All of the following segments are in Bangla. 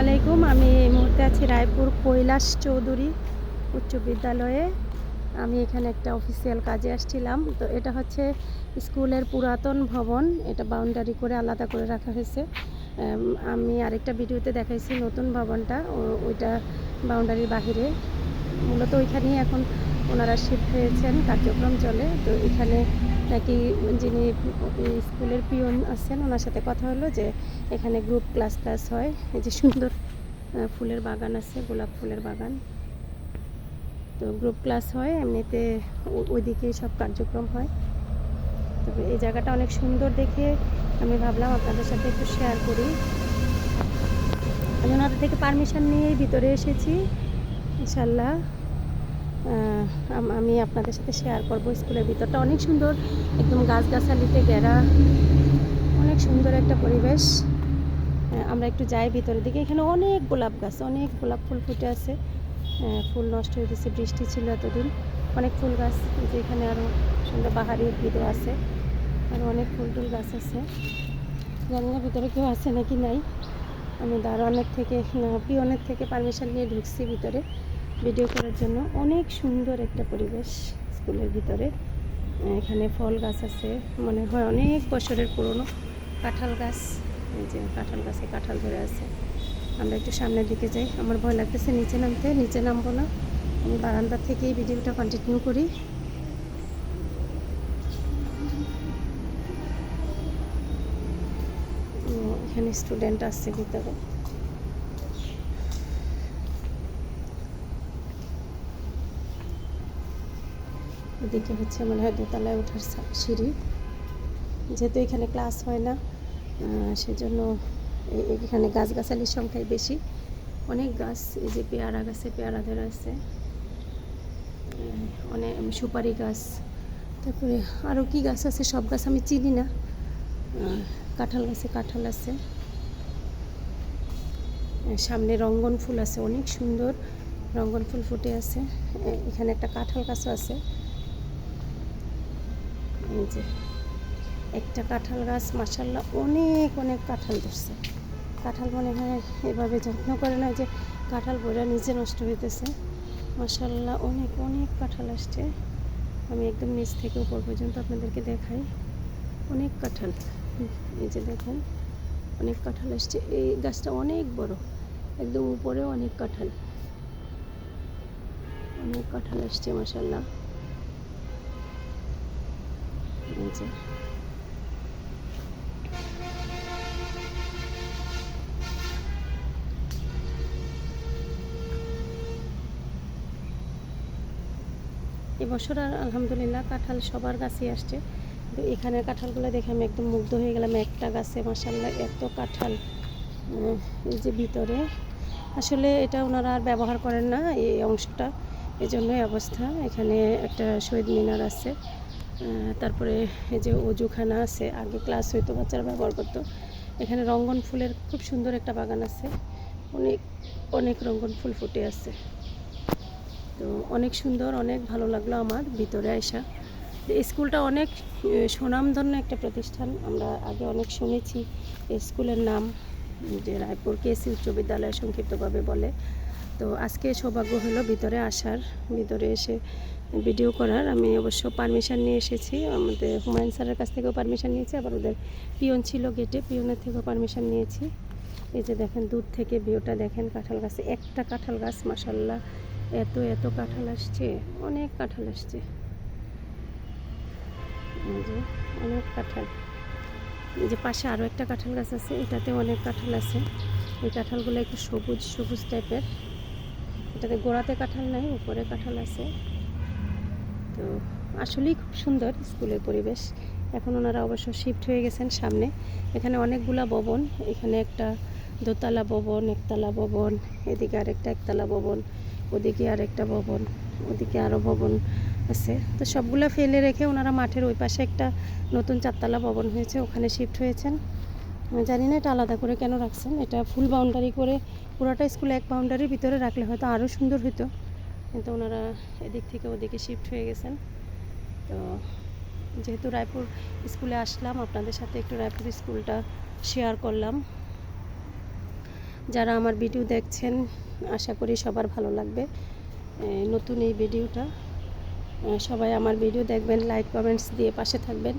আলাইকুম। আমি এই মুহূর্তে আছি রায়পুর কৈলাস চৌধুরী উচ্চ বিদ্যালয়ে। আমি এখানে একটা অফিসিয়াল কাজে আসছিলাম। তো এটা হচ্ছে স্কুলের পুরাতন ভবন। এটা বাউন্ডারি করে আলাদা করে রাখা হয়েছে। আমি আরেকটা ভিডিওতে দেখাইছি নতুন ভবনটা। ওইটা বাউন্ডারির বাহিরে। মূলত ওইখানেই এখন ওনারা শিফট হয়েছেন, কার্যক্রম চলে। তো এখানে নাকি যিনি স্কুলের পিয়ন আছেন, ওনার সাথে কথা হলো যে এখানে গ্রুপ ক্লাস ক্লাস হয়। এই যে সুন্দর ফুলের বাগান আছে, গোলাপ ফুলের বাগান। তো গ্রুপ ক্লাস হয়, এমনিতে ওইদিকে সব কার্যক্রম হয়। তবে এই জায়গাটা অনেক সুন্দর দেখে আমি ভাবলাম আপনাদের সাথে একটু শেয়ার করি। আমি ওনাদের থেকে পারমিশন নিয়েই ভিতরে এসেছি, ইনশাল্লাহ। আম- আপনাদের সাথে শেয়ার করব। স্কুলের ভিতরটা অনেক সুন্দর একদম গাছগাছালিতে ঘেরা অনেক সুন্দর একটা পরিবেশ। আমরা একটু যাই ভিতরের দিকে। এখানে অনেক গোলাপ গাছ অনেক গোলাপ ফুল ফুটে আছে। ফুল নষ্ট হয়ে গেছে বৃষ্টি ছিল এতদিন। অনেক ফুল গাছ এই যে এখানে আরও সুন্দর বাহারি উদ্ভিদও আছে। আর অনেক ফুল টুল গাছ আছে। জানি না ভিতরে কেউ আছে নাকি নাই। আমি দারোয়ানের থেকে না, পিয়নের থেকে পারমিশন নিয়ে ঢুকছি ভিতরে। ভিডিও করার জন্য অনেক সুন্দর একটা পরিবেশ স্কুলের ভিতরে। এখানে ফল গাছ আছে, মনে হয় অনেক বছরের পুরনো কাঁঠাল গাছ। এই যে কাঁঠাল গাছে কাঁঠাল ধরে আছে। আমরা একটু সামনের দিকে যাই। আমার ভয় লাগতেছে নিচে নামতে, নিচে নামবো না। আমি বারান্দা থেকেই ভিডিওটা কন্টিনিউ করি। এখানে স্টুডেন্ট আসছে ভিতরে। এদিকে হচ্ছে মনে হয় দোতলায় ওঠার সিঁড়ি। যেহেতু এখানে ক্লাস হয় না সেজন্য এখানে গাছগাছালির সংখ্যাই বেশি। অনেক গাছ, এই যে পেয়ারা গাছে পেয়ারা ধরে আছে। অনেক সুপারি গাছ। তারপরে আরও কি গাছ আছে? সব গাছ আমি চিনি না। কাঁঠাল গাছে কাঁঠাল আছে। সামনে রঙ্গন ফুল আছে, অনেক সুন্দর। রঙ্গন ফুল ফুটে আছে। এখানে একটা কাঁঠাল গাছও আছে। যে, একটা কাঁঠাল গাছ মাসাল্লাহ অনেক অনেক কাঁঠাল ধরছে। কাঁঠাল মনে হয় এভাবে যত্ন করে না যে কাঁঠাল বইরা নিচে নষ্ট হইতেছে। মাসাল্লাহ অনেক অনেক কাঁঠাল আসছে। আমি একদম নিচ থেকে উপর পর্যন্ত আপনাদেরকে দেখাই। অনেক কাঁঠাল। যে দেখেন, অনেক কাঁঠাল আসছে। এই গাছটা অনেক বড়, একদম উপরেও অনেক কাঁঠাল। অনেক কাঁঠাল আসছে মাসাল্লাহ যে এবছর আর আলহামদুলিল্লাহ কাঁঠাল সবার গাছেই আসছে। তো এখানে কাঁঠালগুলো দেখে আমি একদম মুগ্ধ হয়ে গেলাম, একটা গাছে মাসাল্লাহ এত কাঁঠাল এই যে ভিতরে। আসলে এটা ওনারা আর ব্যবহার করেন না এই অংশটা এই জন্যই অবস্থা। এখানে একটা শহীদ মিনার আছে। তারপরে এই যে অজুখানা আছে, আগে ক্লাস হইতো, বাচ্চারা ব্যবহার করতো। এখানে রঙ্গন ফুলের খুব সুন্দর একটা বাগান আছে। অনেক অনেক রঙ্গন ফুল ফুটে আছে। তো অনেক সুন্দর, অনেক ভালো লাগল আমার ভিতরে আসা স্কুলটা অনেক সুনামধন্য একটা প্রতিষ্ঠান। আমরা আগে অনেক শুনেছি স্কুলের নাম, যে রায়পুর কেসি উচ্চ বিদ্যালয় সংক্ষিপ্তভাবে বলে। তো আজকে সৌভাগ্য হলো ভিতরে আসার। ভিতরে এসে ভিডিও করার। আমি অবশ্য পারমিশন নিয়ে এসেছি। আমাদের হুমায়ুন স্যারের কাছ থেকেও পারমিশন নিয়েছি। আবার ওদের পিয়ন ছিল গেটে পিয়নের থেকেও পারমিশন নিয়েছি। এই যে দেখেন, দূর থেকে ভিউটা দেখেন কাঁঠাল গাছে। একটা কাঁঠাল গাছ মাসাল্লাহ এত এত কাঁঠাল আসছে। অনেক কাঁঠাল আসছে। অনেক কাঁঠাল। এই যে পাশে আরও একটা কাঁঠাল গাছ আছে। এটাতে অনেক কাঁঠাল আছে। এই কাঁঠালগুলো একটু সবুজ সবুজ টাইপের এটাতে গোড়াতে কাঁঠাল নাই, উপরে কাঁঠাল আছে। তো আসলেই খুব সুন্দর স্কুলের পরিবেশ। এখন ওনারা অবশ্য শিফট হয়ে গেছেন সামনে। এখানে অনেকগুলা ভবন, এখানে একটা দোতলা ভবন, একতলা ভবন, এদিকে আরেকটা একতলা ভবন, ওদিকে আরেকটা ভবন, ওদিকে আরও ভবন আছে। তো সবগুলা ফেলে রেখে ওনারা মাঠের ওই পাশে একটা নতুন চারতলা ভবন হয়েছে, ওখানে শিফট হয়েছেন। জানি না এটা আলাদা করে কেন রাখছেন, এটা ফুল বাউন্ডারি করে পুরোটা স্কুলে এক বাউন্ডারির ভিতরে রাখলে হয়তো আরও সুন্দর হতো কিন্তু ওনারা এদিক থেকে ওদিকে শিফট হয়ে গেছেন। তো যেহেতু রায়পুর স্কুলে আসলাম, আপনাদের সাথে একটু রায়পুর স্কুলটা শেয়ার করলাম। যারা আমার ভিডিও দেখছেন, আশা করি সবার ভালো লাগবে। নতুন এই ভিডিওটা সবাই আমার ভিডিও দেখবেন লাইক কমেন্টস দিয়ে পাশে থাকবেন।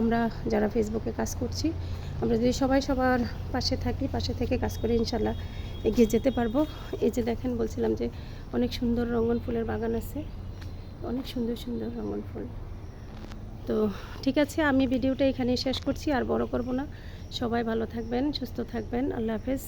আমরা যারা ফেসবুকে কাজ করছি, আমরা যদি সবাই সবার পাশে থাকি, পাশে থেকে কাজ করি ইনশাল্লাহ এগিয়ে যেতে পারব। এই যে দেখেন, বলছিলাম যে অনেক সুন্দর রঙন ফুলের বাগান আছে। অনেক সুন্দর সুন্দর রঙন ফুল। তো ঠিক আছে, আমি ভিডিওটা এখানেই শেষ করছি, আর বড় করব না। সবাই ভালো থাকবেন, সুস্থ থাকবেন। আল্লাহ হাফেজ।